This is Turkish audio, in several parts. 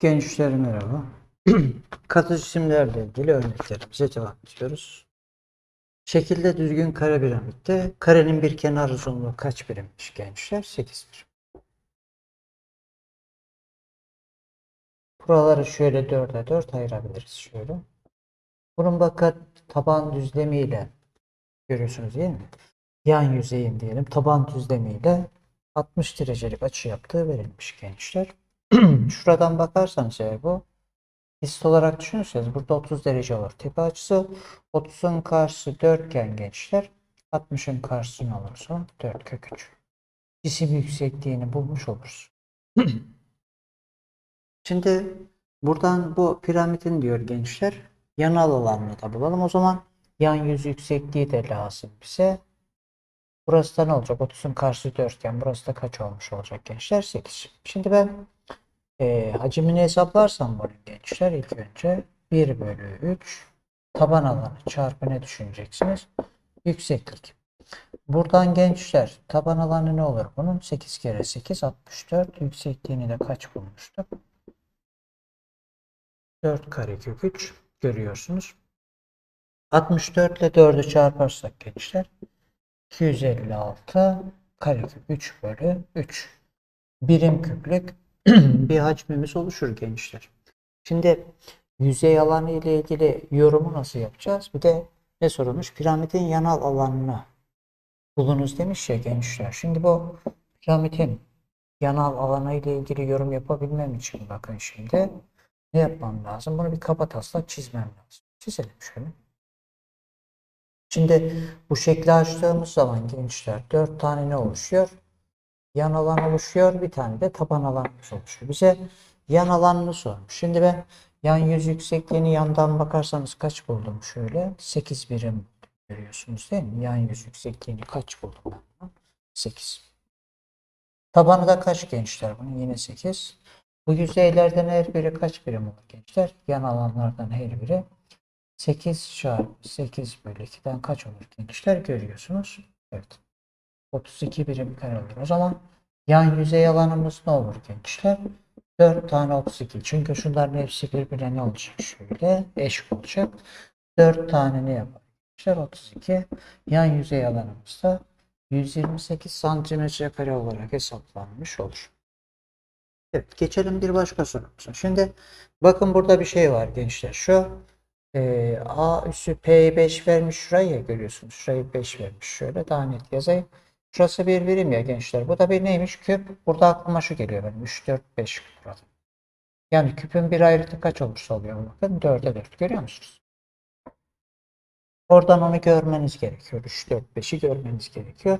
Gençler merhaba. Katı cisimlerle ilgili örneklerimize devam ediyoruz. Şekilde düzgün kare piramitte karenin bir kenar uzunluğu kaç birimmiş gençler? 8 birim. Buraları şöyle 4'e 4 ayırabiliriz şöyle. Bunun bakın taban düzlemiyle görüyorsunuz değil mi? Yan yüzeyin diyelim taban düzlemiyle 60 derecelik açı yaptığı verilmiş gençler. Şuradan bakarsanız eğer bu hist olarak düşünürseniz burada 30 derece var. Tepe açısı 30'un karşısı 4 iken gençler 60'ın karşısı ne olursa 4 kök 3. Cisim yüksekliğini bulmuş oluruz. Şimdi buradan bu piramidin diyor gençler yanal alanını da bulalım. O zaman yan yüz yüksekliği de lazım bize. Burası da ne olacak? 30'un karşısı 4 iken burası da kaç olmuş olacak gençler? 8. Şimdi ben e, hacmini hesaplarsam bunun gençler ilk önce 1 bölü 3 taban alanı çarpı ne düşüneceksiniz? Yükseklik. Buradan gençler taban alanı ne olur bunun? 8 kere 8 64. Yüksekliğini de kaç bulmuştuk? 4 kare kök 3 görüyorsunuz. 64 ile 4'ü çarparsak gençler 256 karekök 3 bölü 3 birim küplük bir hacmimiz oluşur gençler. Şimdi yüzey alanı ile ilgili yorumu nasıl yapacağız? Bir de ne sorulmuş? Piramidin yanal alanını bulunuz demiş ya gençler. Şimdi bu piramidin yanal alanı ile ilgili yorum yapabilmem için bakın şimdi ne yapmam lazım? Bunu bir kaba taslak çizmem lazım. Çizelim şöyle. Şimdi bu şekli açtığımız zaman gençler dört tane ne oluşuyor? Yan alan oluşuyor. Bir tane de taban alanımız oluşuyor. Bize yan alanını sormuş. Şimdi ben yan yüz yüksekliğini yandan bakarsanız kaç buldum şöyle? 8 birim. Görüyorsunuz değil mi? Yan yüz yüksekliğini kaç buldum ben? bunun? 8. Tabanı da kaç gençler? Bunun yine 8. Bu yüzeylerden her biri kaç birim olur gençler? Yan alanlardan her biri 8 çarpı 8 bölü 2'den kaç olur gençler görüyorsunuz. Evet. 32 birim kare olur. O zaman yan yüzey alanımız ne olur gençler? 4 tane 32. Çünkü şunların hepsi birbirine ne olacak? Şöyle eş olacak. 4 tane ne yapar? Gençler 32. Yan yüzey alanımız da 128 santimetre kare olarak hesaplanmış olur. Evet, geçelim bir başka sorumuza. Şimdi bakın burada bir şey var gençler. Şu e, A üssü P'yi 5 vermiş şuraya görüyorsunuz. Şurayı 5 vermiş. Şöyle daha net yazayım. Şurası bir birim ya gençler. Bu da bir neymiş? Küp. Burada aklıma şu geliyor benim. 3, 4, 5 küp burada. Yani küpün bir ayrıtı kaç olursa oluyor. Bakın 4'e 4. Görüyor musunuz? Oradan onu görmeniz gerekiyor. 3, 4, 5'i görmeniz gerekiyor.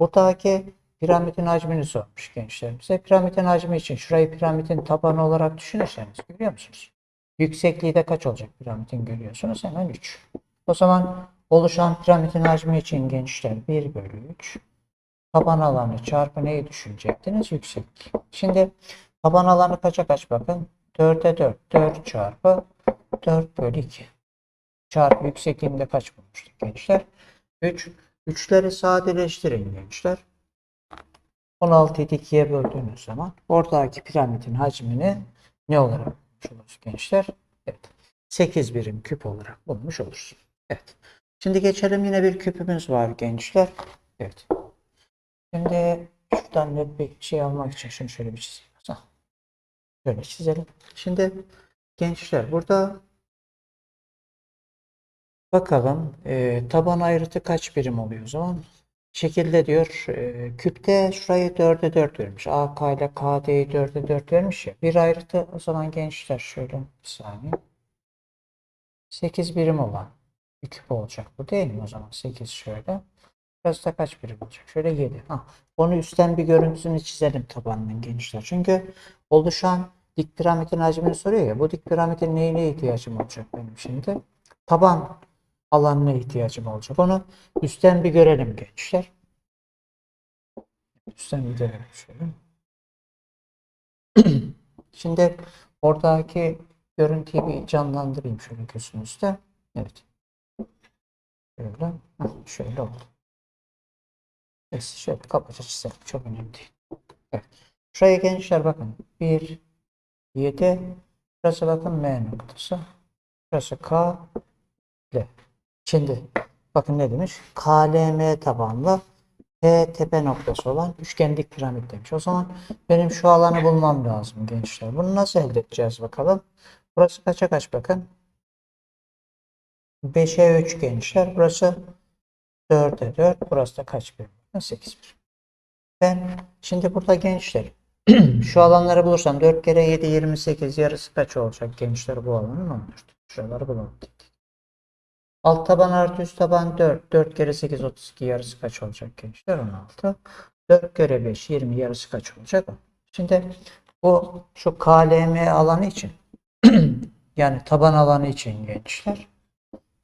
Buradaki piramidin hacmini sormuş gençler bize. Piramidin hacmi için şurayı piramidin tabanı olarak düşünürseniz görüyor musunuz? Yüksekliği de kaç olacak piramidin görüyorsunuz? Hemen 3. O zaman oluşan piramidin hacmi için gençler 1 bölü 3. Taban alanı çarpı neyi düşünecektiniz? Yükseklik. Şimdi taban alanı kaça kaç bakın? 4'e 4. 4 çarpı 4 bölü 2. Çarpı yüksekliğinde kaç bulmuştuk gençler? 3. 3'leri sadeleştirin gençler. 16'yı 2'ye böldüğünüz zaman oradaki piramidin hacmini ne olarak bulmuş oluruz gençler? Evet. 8 birim küp olarak bulmuş oluruz. Evet. Şimdi geçelim yine bir küpümüz var gençler. Evet. Şimdi şuradan net bir şey almak için şunu şöyle bir çizeyim. Hah. Şöyle çizelim. Şimdi gençler burada bakalım e, taban ayrıtı kaç birim oluyor o zaman? Şekilde diyor e, küpte şurayı 4'e 4 vermiş. AK ile KD'yi 4'e 4 vermiş ya. Bir ayrıtı o zaman gençler şöyle bir saniye. 8 birim olan bir küp olacak bu değil mi o zaman? 8 şöyle. Burası da kaç birim olacak? Şöyle 7. Ha, onu üstten bir görüntüsünü çizelim tabanının gençler. Çünkü oluşan dik piramidin hacmini soruyor ya. Bu dik piramidin neyine ihtiyacım olacak benim şimdi? Taban alanına ihtiyacım olacak. Onu üstten bir görelim gençler. Üstten bir görelim şöyle. Şimdi oradaki görüntüyü bir canlandırayım şöyle gözünüzde. Evet. Şöyle. Şöyle oldu. Neyse şöyle kabaca çizelim. Çok önemli değil. Evet. Şuraya gençler bakın. 1, 7. Burası bakın M noktası. Burası K. L. Şimdi bakın ne demiş? KLM tabanlı P tepe noktası olan üçgenlik piramit demiş. O zaman benim şu alanı bulmam lazım gençler. Bunu nasıl elde edeceğiz bakalım. Burası kaça kaç bakın. 5'e 3 gençler. Burası 4'e 4. Burası da kaç birim? 8 birim. Ben şimdi burada gençler şu alanları bulursam 4 kere 7 28 yarısı kaç olacak gençler bu alanın 14. Şuraları bulalım. Alt taban artı üst taban 4. 4 kere 8 32 yarısı kaç olacak gençler? 16. 4 kere 5 20 yarısı kaç olacak? 10. Şimdi bu şu KLM alanı için yani taban alanı için gençler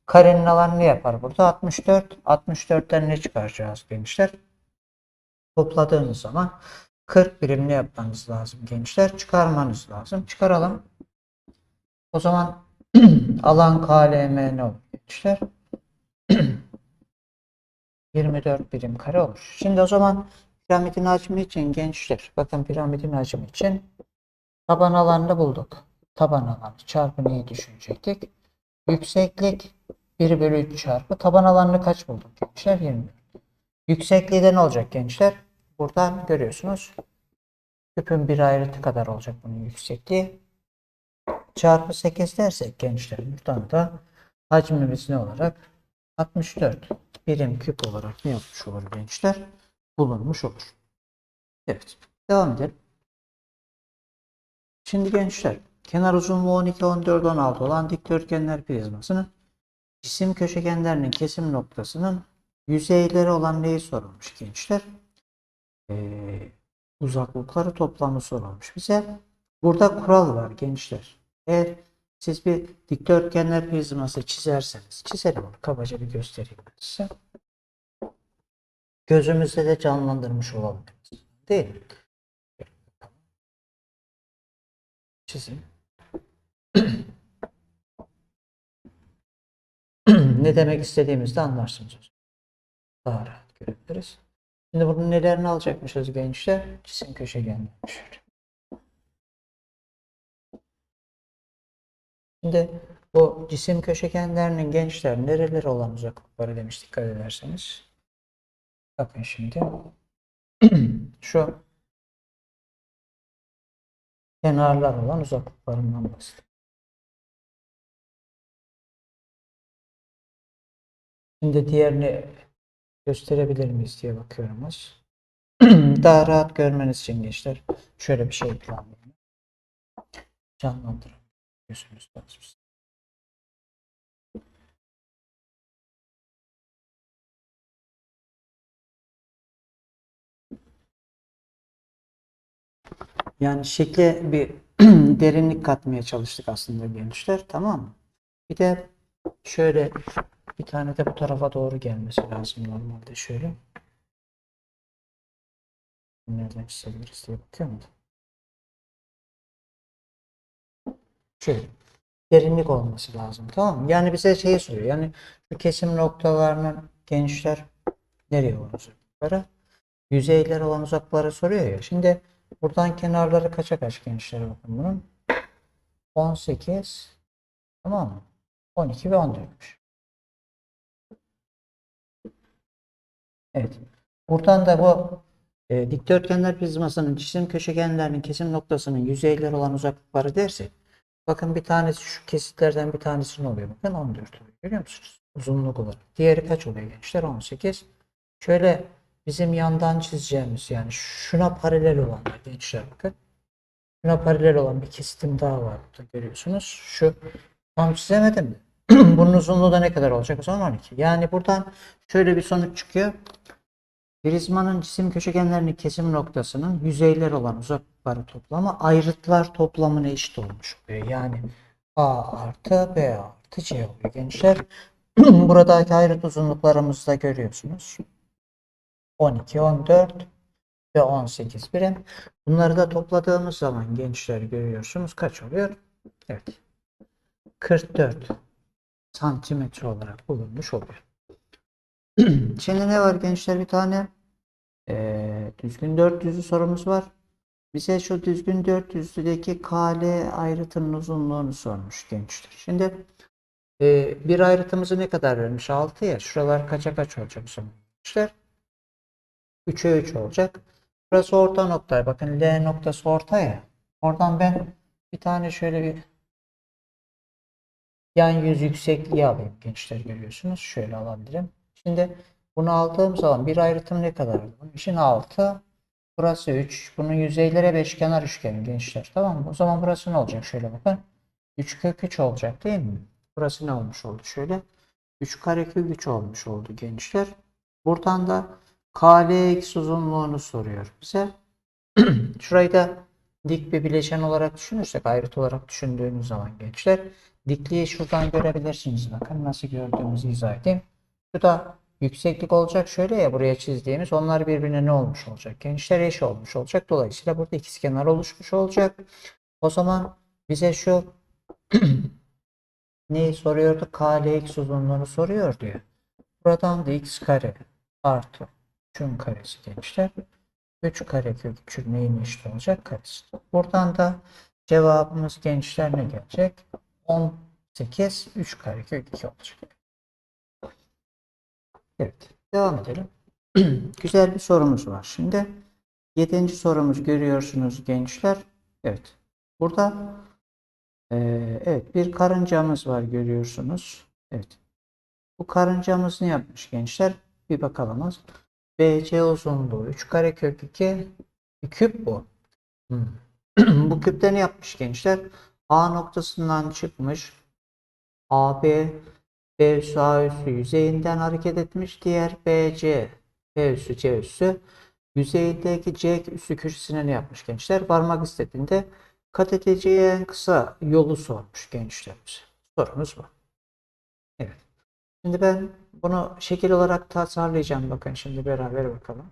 karenin alanı ne yapar burada? 64. 64'ten ne çıkaracağız gençler? Topladığınız zaman 40 birim ne yapmanız lazım gençler? Çıkarmanız lazım. Çıkaralım. O zaman alan KLM ne olur gençler? 24 birim kare olur. Şimdi o zaman piramidin hacmi için gençler, bakın piramidin hacmi için taban alanını bulduk. Taban alanı çarpı neyi düşünecektik? Yükseklik 1 bölü 3 çarpı taban alanını kaç bulduk gençler? 24. Yüksekliği de ne olacak gençler? Buradan görüyorsunuz. Küpün bir ayrıtı kadar olacak bunun yüksekliği. Çarpı 8 dersek gençler buradan da hacmimiz ne olarak? 64 birim küp olarak ne yapmış olur gençler? Bulunmuş olur. Evet. Devam edelim. Şimdi gençler kenar uzunluğu 12, 14, 16 olan dikdörtgenler prizmasının cisim köşegenlerinin kesim noktasının yüzeyleri olan neyi sorulmuş gençler? Ee, uzaklıkları toplamı sorulmuş bize. Burada kural var gençler. Eğer siz bir dikdörtgenler prizması çizerseniz, çizelim onu kabaca bir göstereyim size. Gözümüzde de canlandırmış olalım. Değil mi? Çizim. ne demek istediğimizi de anlarsınız. Daha rahat görebiliriz. Şimdi bunun nelerini alacakmışız gençler? Cisim köşegenleri. Şimdi bu cisim köşegenlerinin gençler nereleri olan uzaklıkları demiş dikkat ederseniz. Bakın şimdi. Şu kenarlar olan uzaklıklarından bahsediyor. Şimdi diğerini gösterebilir miyiz diye bakıyoruz. Daha rahat görmeniz için gençler şöyle bir şey planlayalım. Canlandırın. Gözünüz lazım. Yani şekle bir derinlik katmaya çalıştık aslında gençler. Tamam mı? Bir de şöyle bir tane de bu tarafa doğru gelmesi lazım normalde şöyle. Nereden çizebiliriz diye bakıyorum da. Şöyle. Derinlik olması lazım. Tamam mı? Yani bize şeyi soruyor. Yani şu kesim noktalarının gençler nereye olan uzaklıkları? Yüzeyler olan uzaklıkları soruyor ya. Şimdi buradan kenarları kaça kaç gençler bakın bunun. 18 tamam mı? 12 ve 14'müş. Evet. Buradan da bu e, dikdörtgenler prizmasının cisim köşegenlerinin kesim noktasının yüzeyleri olan uzaklıkları dersek bakın bir tanesi şu kesitlerden bir tanesi ne oluyor? Bakın 14 oluyor. Görüyor musunuz? Uzunluk olarak. Diğeri kaç oluyor gençler? 18. Şöyle bizim yandan çizeceğimiz yani şuna paralel olanlar gençler bakın. Şuna paralel olan bir kesitim daha var burada görüyorsunuz. Şu tam çizemedim de. Bunun uzunluğu da ne kadar olacak? O zaman 12. Yani buradan şöyle bir sonuç çıkıyor. Prizmanın cisim köşegenlerinin kesim noktasının yüzeyler olan uzaklıkları toplamı ayrıtlar toplamına eşit olmuş oluyor. Yani A artı B artı C oluyor gençler. Buradaki ayrıt uzunluklarımızı da görüyorsunuz. 12, 14 ve 18 birim. Bunları da topladığımız zaman gençler görüyorsunuz kaç oluyor? Evet. 44 santimetre olarak bulunmuş oluyor. Şimdi ne var gençler bir tane eee düzgün 400'lü sorumuz var. Bize şu düzgün 400'lüdeki KL ayrıtının uzunluğunu sormuş gençler. Şimdi e, bir ayrıtımızı ne kadar vermiş? 6 ya. Şuralar kaça kaç olacak zaman gençler? 3'e 3 olacak. Burası orta nokta. Bakın L noktası orta ya. Oradan ben bir tane şöyle bir yan yüz yüksekliği alayım gençler görüyorsunuz. Şöyle alabilirim. Şimdi bunu aldığım zaman bir ayrıtım ne kadar? Bunun için 6. Burası 3. Bunun yüzeylere beşkenar üçgen gençler. Tamam mı? O zaman burası ne olacak? Şöyle bakın. 3 kök 3 olacak değil mi? Burası ne olmuş oldu? Şöyle 3 kare kök 3 olmuş oldu gençler. Buradan da KLX uzunluğunu soruyor bize. Şurayı da dik bir bileşen olarak düşünürsek, ayrıt olarak düşündüğünüz zaman gençler, dikliği şuradan görebilirsiniz. Bakın nasıl gördüğümüzü izah edeyim. Şu da yükseklik olacak şöyle ya buraya çizdiğimiz. Onlar birbirine ne olmuş olacak? Gençler eş olmuş olacak. Dolayısıyla burada ikizkenar oluşmuş olacak. O zaman bize şu neyi soruyordu? KLX uzunluğunu soruyor diyor. Buradan da x kare artı 3'ün karesi gençler. 3 kare kök 3'ün neyin eşit olacak? Karesi. Buradan da cevabımız gençler ne gelecek? 18 3 kare kök 2 olacak. Evet. Devam edelim. Güzel bir sorumuz var. Şimdi 7. sorumuz görüyorsunuz gençler. Evet. Burada eee, evet bir karıncamız var görüyorsunuz. Evet. Bu karıncamız ne yapmış gençler? Bir bakalım. BC uzunluğu 3 kare kök 2 bir küp bu. Hmm. bu küpte ne yapmış gençler? A noktasından çıkmış. AB B üssü A üssü yüzeyinden hareket etmiş. Diğer BC B üssü C üssü yüzeyindeki C üssü köşesine ne yapmış gençler? Varmak istediğinde kat edeceği en kısa yolu sormuş gençler bize. Sorumuz bu. Evet. Şimdi ben bunu şekil olarak tasarlayacağım. Bakın şimdi beraber bakalım.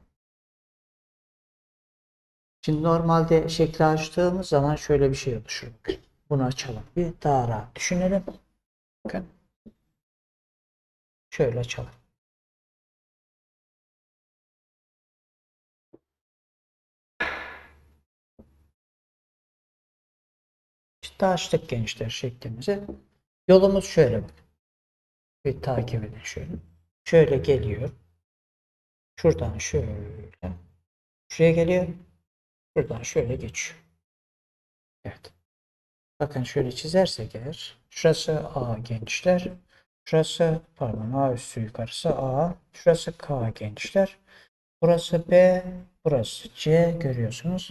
Şimdi normalde şekli açtığımız zaman şöyle bir şey oluşur. Bunu açalım. Bir daha rahat düşünelim. Bakın. Şöyle açalım. İşte açtık gençler şeklimizi. Yolumuz şöyle bak. Bir takip edin şöyle. Şöyle geliyor. Şuradan şöyle. Şuraya geliyor. Şuradan şöyle geçiyor. Evet. Bakın şöyle çizersek eğer. Şurası A gençler. Şurası pardon A üssü yukarısı A. Şurası K gençler. Burası B. Burası C görüyorsunuz.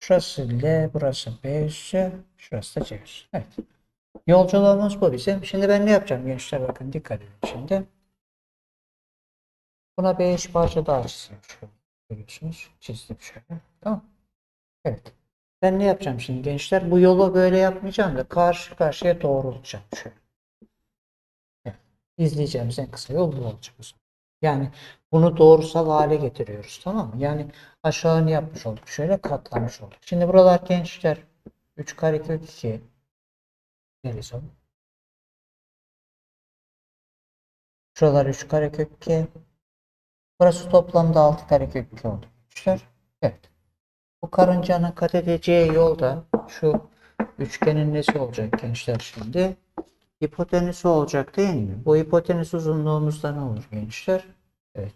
Şurası L. Burası B üssü. Şurası da C üssü. Evet. Yolculuğumuz bu bizim. Şimdi ben ne yapacağım gençler bakın dikkat edin şimdi. Buna 5 parça daha çizeyim şöyle. Görüyorsunuz. Çizdim şöyle. Tamam. Evet. Ben ne yapacağım şimdi gençler? Bu yolu böyle yapmayacağım da karşı karşıya doğrultacağım şöyle. Evet. İzleyeceğimiz en kısa yol bu olacak. Yani bunu doğrusal hale getiriyoruz tamam mı? Yani aşağını yapmış olduk. Şöyle katlamış olduk. Şimdi buralar gençler 3 kare kök 2 O? Şuralar 3 kare kök 2. Burası toplamda 6 kare kök 2 oldu. Gençler. Evet. Bu karıncanın kat edeceği yolda şu üçgenin nesi olacak gençler şimdi? Hipotenüsü olacak değil mi? Bu hipotenüs uzunluğumuzda ne olur gençler? Evet.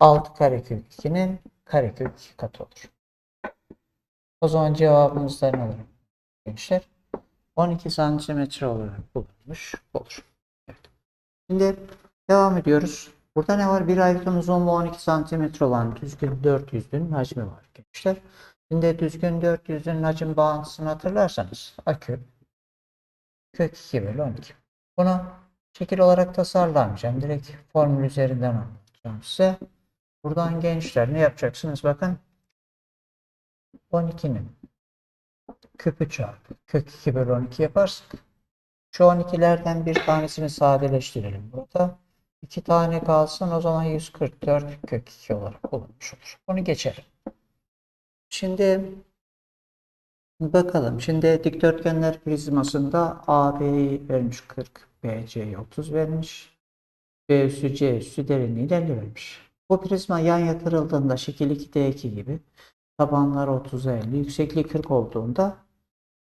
6 karekök 2'nin karekök 2 katı olur. O zaman cevabımız da ne olur gençler? 12 santimetre olarak bulunmuş olur. Evet. Şimdi devam ediyoruz. Burada ne var? Bir ayrıtım uzunluğu 12 santimetre olan düzgün 400'lünün hacmi var gençler. Şimdi düzgün 400'lünün hacim bağıntısını hatırlarsanız akü kök 2 bölü 12. Bunu şekil olarak tasarlamayacağım. Direkt formül üzerinden anlatacağım size. Buradan gençler ne yapacaksınız? Bakın 12'nin küpü çarpı kök 2 bölü 12 yaparsak şu 12'lerden bir tanesini sadeleştirelim burada. 2 tane kalsın o zaman 144 kök 2 olarak bulunmuş olur. Bunu geçelim. Şimdi bakalım. Şimdi dikdörtgenler prizmasında AB'yi vermiş 40, BC'yi 30 vermiş. B üssü C üssü derinliği de 50 vermiş. Bu prizma yan yatırıldığında şekil 2D2 gibi Tabanları 30'a 50. Yüksekliği 40 olduğunda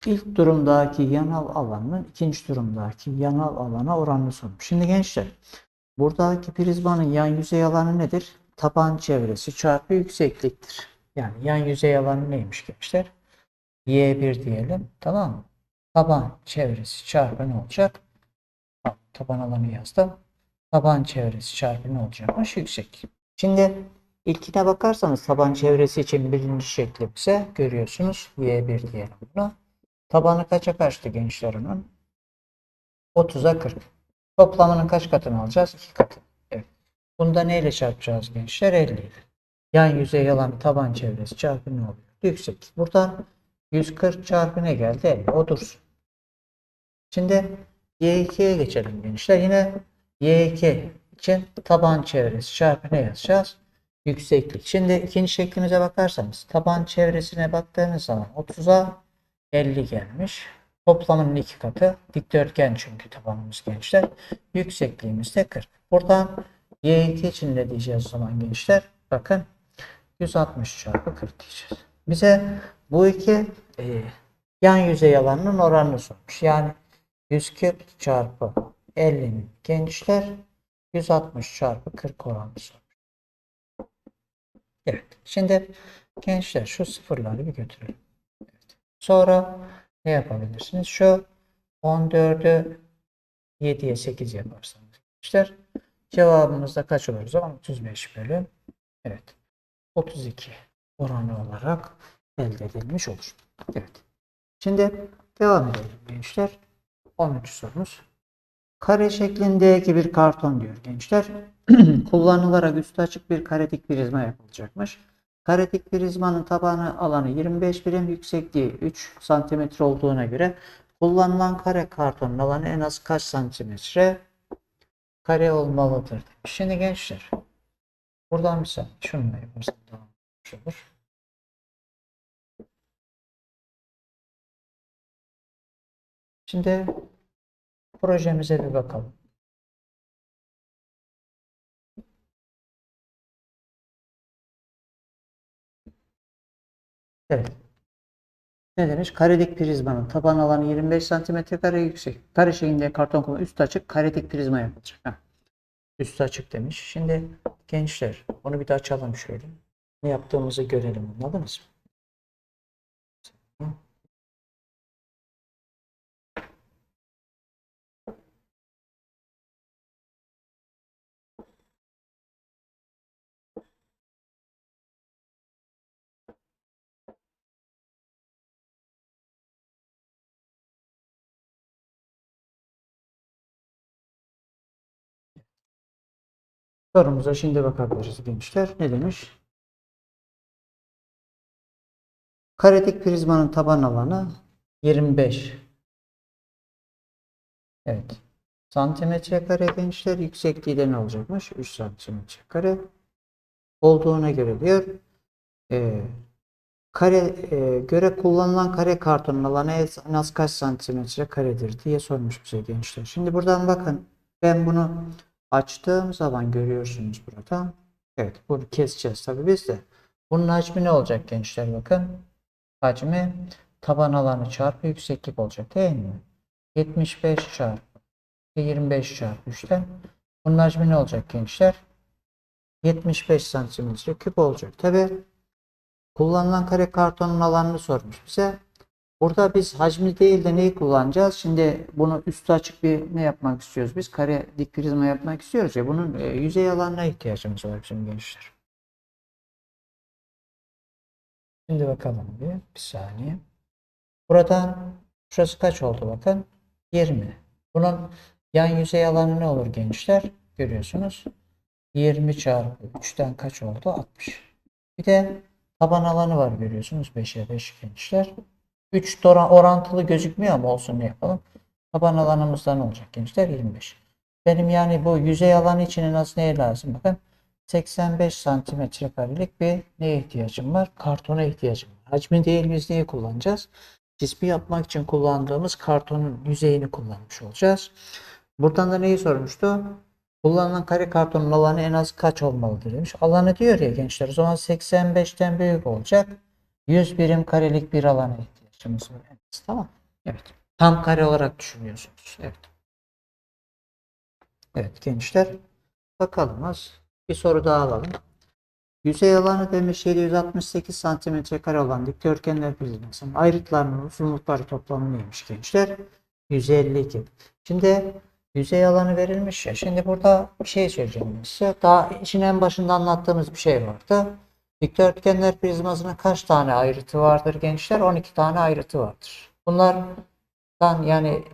ilk durumdaki yanal alanın ikinci durumdaki yanal alana oranını sormuş. Şimdi gençler buradaki prizmanın yan yüzey alanı nedir? Taban çevresi çarpı yüksekliktir. Yani yan yüzey alanı neymiş gençler? Y1 diyelim. Tamam mı? Taban çevresi çarpı ne olacak? Taban alanı yazdım. Taban çevresi çarpı ne olacakmış? Yüksek. Şimdi ilkine bakarsanız taban çevresi için birinci şeklimize görüyorsunuz. Y1 diyelim buna. Tabanı kaça kaçtı gençler onun? 30'a 40. Toplamının kaç katını alacağız? 2 katı. Evet. Bunda neyle çarpacağız gençler? 50 ile. Yan yüzey alan taban çevresi çarpı ne oluyor? Yüksek. Buradan 140 çarpı ne geldi? 50. O dursun. Şimdi Y2'ye geçelim gençler. Yine Y2 için taban çevresi çarpı ne yazacağız? Yükseklik. Şimdi ikinci şeklimize bakarsanız taban çevresine baktığınız zaman 30'a 50 gelmiş. Toplamının iki katı. Dikdörtgen çünkü tabanımız gençler. Yüksekliğimiz de 40. Buradan Y2 için ne diyeceğiz o zaman gençler? Bakın 160 çarpı 40 diyeceğiz. Bize bu iki e, yan yüzey alanının oranını sormuş. Yani 140 çarpı 50'nin gençler 160 çarpı 40 oranını sormuş. Evet. Şimdi gençler şu sıfırları bir götürelim. Evet. Sonra ne yapabilirsiniz? Şu 14'ü 7'ye 8 yaparsanız gençler cevabımız da kaç olur zaman? 35 bölü evet 32 oranı olarak elde edilmiş olur. Evet. Şimdi devam edelim gençler. 13 sorumuz. Kare şeklindeki bir karton diyor gençler. Kullanılarak üstü açık bir karetik prizma yapılacakmış. Karetik prizmanın tabanı alanı 25 birim, yüksekliği 3 santimetre olduğuna göre kullanılan kare kartonun alanı en az kaç santimetre kare olmalıdır. Şimdi gençler buradan bir saniye şununla yaparsam daha olur. Şimdi projemize bir bakalım. Evet. Ne demiş? Karedik prizmanın taban alanı 25 cm kare yüksek. Kare şeklinde karton kullan üstü açık karedik prizma yapılacak. Ha. Üstü açık demiş. Şimdi gençler onu bir de açalım şöyle. Ne yaptığımızı görelim. Anladınız mı? Sorumuza şimdi bakabiliriz gençler. Ne demiş? Karetik prizmanın taban alanı 25. Evet. Santimetre kare gençler yüksekliği de ne olacakmış? 3 santimetre kare. Olduğuna göre diyor. E, kare e, göre kullanılan kare kartonun alanı en az kaç santimetre karedir diye sormuş bize gençler. Şimdi buradan bakın. Ben bunu açtığım zaman görüyorsunuz burada. Evet bunu keseceğiz tabi biz de. Bunun hacmi ne olacak gençler bakın. Hacmi taban alanı çarpı yükseklik olacak değil mi? 75 çarpı 25 çarpı 3'ten. Bunun hacmi ne olacak gençler? 75 santimetre küp olacak. Tabi kullanılan kare kartonun alanını sormuş bize. Burada biz hacmi değil de neyi kullanacağız? Şimdi bunu üstü açık bir ne yapmak istiyoruz? Biz kare dik prizma yapmak istiyoruz ya. Bunun e, yüzey alanına ihtiyacımız var bizim gençler. Şimdi bakalım bir, bir saniye. Buradan şurası kaç oldu bakın? 20. Bunun yan yüzey alanı ne olur gençler? Görüyorsunuz. 20 çarpı 3'ten kaç oldu? 60. Bir de taban alanı var görüyorsunuz. 5'e 5 gençler. 3 orantılı gözükmüyor ama olsun ne yapalım. Taban alanımızda ne olacak gençler? 25. Benim yani bu yüzey alanı için en az neye lazım? Bakın 85 santimetre karelik bir neye ihtiyacım var? Kartona ihtiyacım var. Hacmi değil biz neyi kullanacağız? Cismi yapmak için kullandığımız kartonun yüzeyini kullanmış olacağız. Buradan da neyi sormuştu? Kullanılan kare kartonun alanı en az kaç olmalıdır demiş. Alanı diyor ya gençler o zaman 85'ten büyük olacak. 100 birim karelik bir alana ihtiyacımız var. Tamam. Evet. Tam kare olarak düşünüyorsunuz. Evet. Evet gençler. Bakalım az. Bir soru daha alalım. Yüzey alanı demiş 768 santimetre kare olan dikdörtgenler prizmasının ayrıtlarının uzunlukları toplamı neymiş gençler? 152. Şimdi yüzey alanı verilmiş ya. Şimdi burada bir şey söyleyeceğim size. Daha işin en başında anlattığımız bir şey vardı. Dikdörtgenler prizmasının kaç tane ayrıtı vardır gençler? 12 tane ayrıtı vardır. Bunlardan yani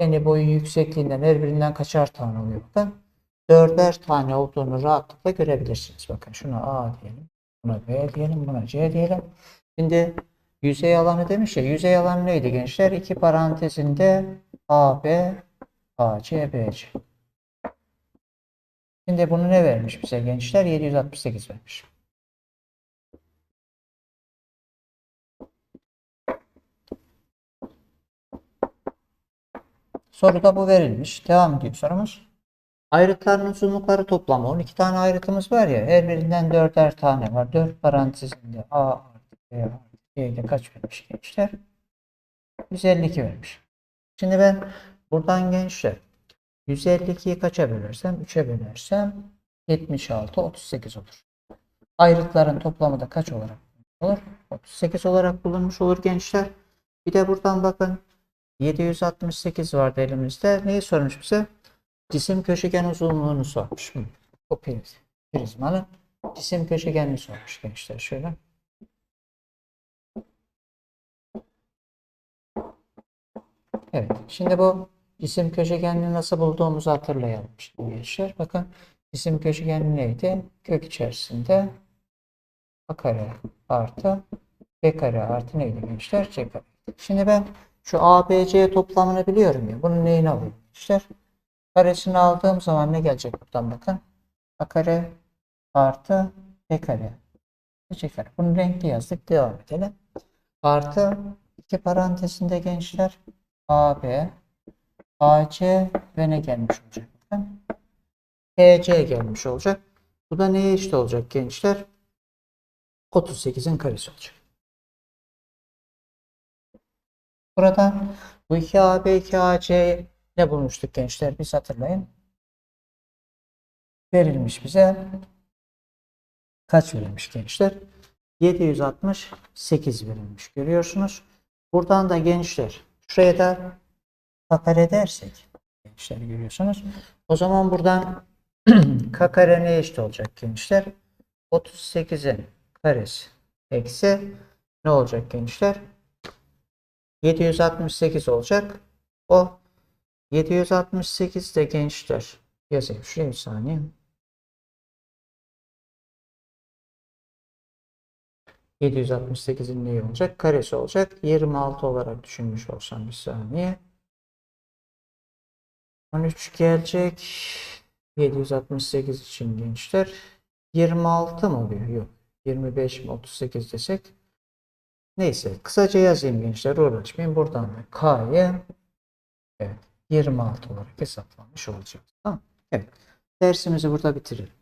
eni boyu yüksekliğinden her birinden kaçar tane oluyor bakın. Dörder tane olduğunu rahatlıkla görebilirsiniz. Bakın şuna A diyelim. Buna B diyelim. Buna C diyelim. Şimdi yüzey alanı demiş ya. Yüzey alanı neydi gençler? İki parantezinde AB, AC, BC. Şimdi bunu ne vermiş bize gençler? 768 vermiş. Soruda bu verilmiş. Devam ediyor sorumuz. Ayrıtların uzunlukları toplamı 12 tane ayrıtımız var ya her birinden 4'er tane var. 4 parantezinde A artı B artı C ile kaç vermiş gençler? 152 vermiş. Şimdi ben buradan gençler 152'yi kaça bölersem 3'e bölersem 76 38 olur. Ayrıtların toplamı da kaç olarak olur? 38 olarak bulunmuş olur gençler. Bir de buradan bakın 768 vardı elimizde. Neyi sormuş bize? Cisim köşegen uzunluğunu sormuş. Bu priz, prizmanın cisim köşegenini sormuş gençler. Şöyle. Evet. Şimdi bu cisim köşegenini nasıl bulduğumuzu hatırlayalım şimdi gençler. Bakın cisim köşegeni neydi? Kök içerisinde a kare artı b kare artı neydi gençler? c kare. Şimdi ben şu ABC toplamını biliyorum ya. Bunun neyini alayım gençler? Karesini aldığım zaman ne gelecek buradan bakın. A kare artı B kare. C kare. Bunu renkli yazdık. Devam edelim. Artı iki parantezinde gençler AB, AC ve ne gelmiş olacak? Bakın. BC gelmiş olacak. Bu da neye eşit olacak gençler? 38'in karesi olacak. Burada bu 2AB, 2AC ne bulmuştuk gençler? Biz hatırlayın. Verilmiş bize. Kaç verilmiş gençler? 768 verilmiş. Görüyorsunuz. Buradan da gençler şuraya da k kare dersek gençler görüyorsunuz. O zaman buradan k kare ne eşit olacak gençler? 38'in karesi eksi ne olacak gençler? 768 olacak. O 768 de gençler. Yazayım şuraya bir saniye. ...768'in neyi olacak? Karesi olacak. 26 olarak düşünmüş olsam bir saniye. 13 gelecek. 768 için gençler. 26 mı oluyor? Yok. 25 mi 38 desek. Neyse. Kısaca yazayım gençler. Uğraşmayın. Buradan da K'yı evet, 26 olarak hesaplamış olacağız. Tamam. Evet. Dersimizi burada bitirelim.